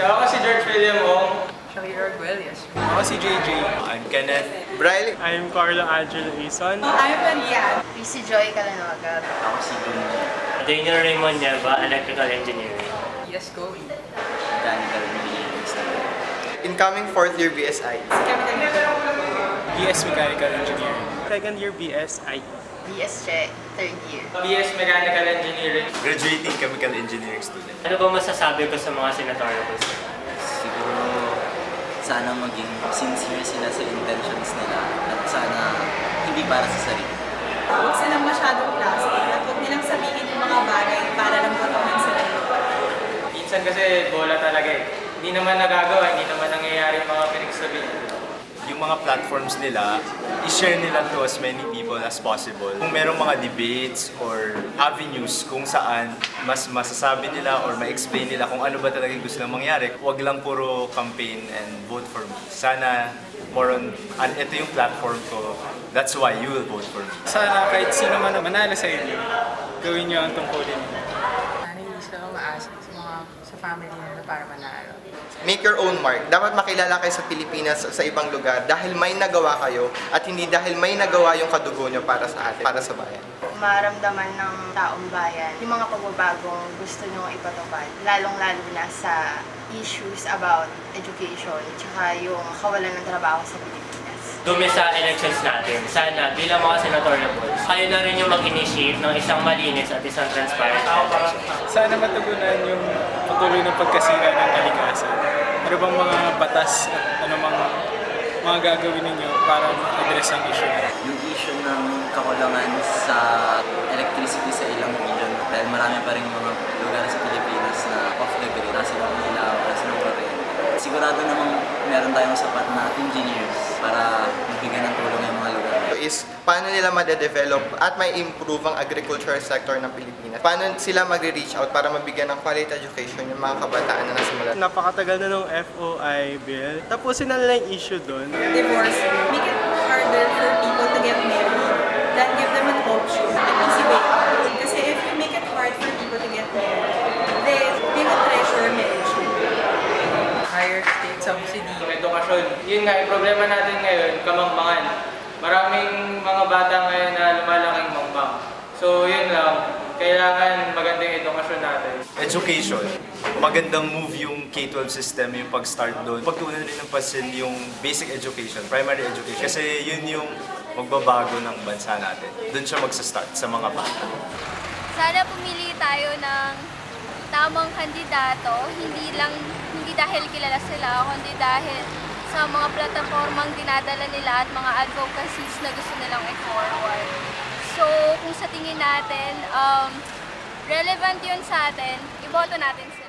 So ako si George William Ong. Shakira Arguelles. Ako si JJ. I'm Kenneth. Briley. I'm Carlo Angelo Ison. I'm Maria. Si Joy Calanoga. Ako si Dun. Daniel Raymond Nieva, Electrical Engineering. Yes, go. Danny Carmelian. Incoming fourth year BSI. BS Mechanical Engineering. Second year BSI. BS Che, third year. BS Mechanical Engineering. Graduating chemical engineering student. Ano ba masasabi ko sa mga senatorial siguro sana maging sincere sila sa intentions nila at sana hindi para sa sarili. Huwag silang masyadong plastic at huwag nilang sabihin yung mga bagay para lang botohan sila. Minsan kasi bola talaga eh. Hindi naman nagagawa, hindi naman nangyayari yung mga pinagsabihin. Yung mga platforms nila, i-share nila to as many people as possible. Kung merong mga debates or avenues kung saan mas masasabi nila or ma-explain nila kung ano ba talaga gusto nilang mangyari, wag lang puro campaign and vote for me. Sana more on, an, ito yung platform ko, that's why you will vote for me. Sana kahit sino man manalo sa inyo, gawin niyo ang tungkulin niyo. Sila umaasa sa mga sa family nila para manalo. Make your own mark. Dapat makilala kayo sa Pilipinas sa ibang lugar dahil may nagawa kayo at hindi dahil may nagawa yung kadugo nyo para sa atin, para sa bayan. Maramdaman ng taong bayan yung mga pagbabagong gusto nyo ipatupad. Lalong-lalo na sa issues about education tsaka yung kawalan ng trabaho sa Pilipinas. Dumi sa elections natin, sana bilang mga senatorial boards, kayo na rin yung mag-initiate ng isang malinis at isang transparent election. Sana matugunan yung patuloy ng pagkasira ng kalikasan. Ano bang mga batas at ano mga, mga gagawin ninyo para ma-address ang issue? Yung issue ng kakulangan sa electricity sa ilang region dahil marami pa rin mga lugar sa Pilipinas na off the grid, nasa ng ilaw, nasa ng kuryente. Sigurado namang meron tayong sapat na engineers para mabigyan ng tulong yung mga lugar. is paano nila madedevelop at may improve ang agricultural sector ng Pilipinas. Paano sila magre-reach out para mabigyan ng quality education yung mga kabataan na nasa mula. Napakatagal na ng FOI bill. Tapusin na nila yung issue doon. Divorce, make it harder for people to get married than give them an option, an easy way out. Kasi if you make it hard for people to get married, they, they will treasure marriage. Higher state subsidy. Yung edukasyon, yun nga, yung problema natin ngayon, kamangmangan. Maraming mga bata ngayon na lumalaking mangbang. So yun lang, kailangan magandang edukasyon natin. Education. Magandang move yung K-12 system, yung pag-start doon. Pagtuunan rin ng pansin yung basic education, primary education. Kasi yun yung magbabago ng bansa natin. Doon siya magsa-start sa mga bata. sana pumili tayo ng tamang kandidato, hindi lang hindi dahil kilala sila, kundi dahil sa mga plataformang dinadala nila at mga advocacies na gusto nilang i-forward. So, kung sa tingin natin, um, relevant yun sa atin, iboto natin.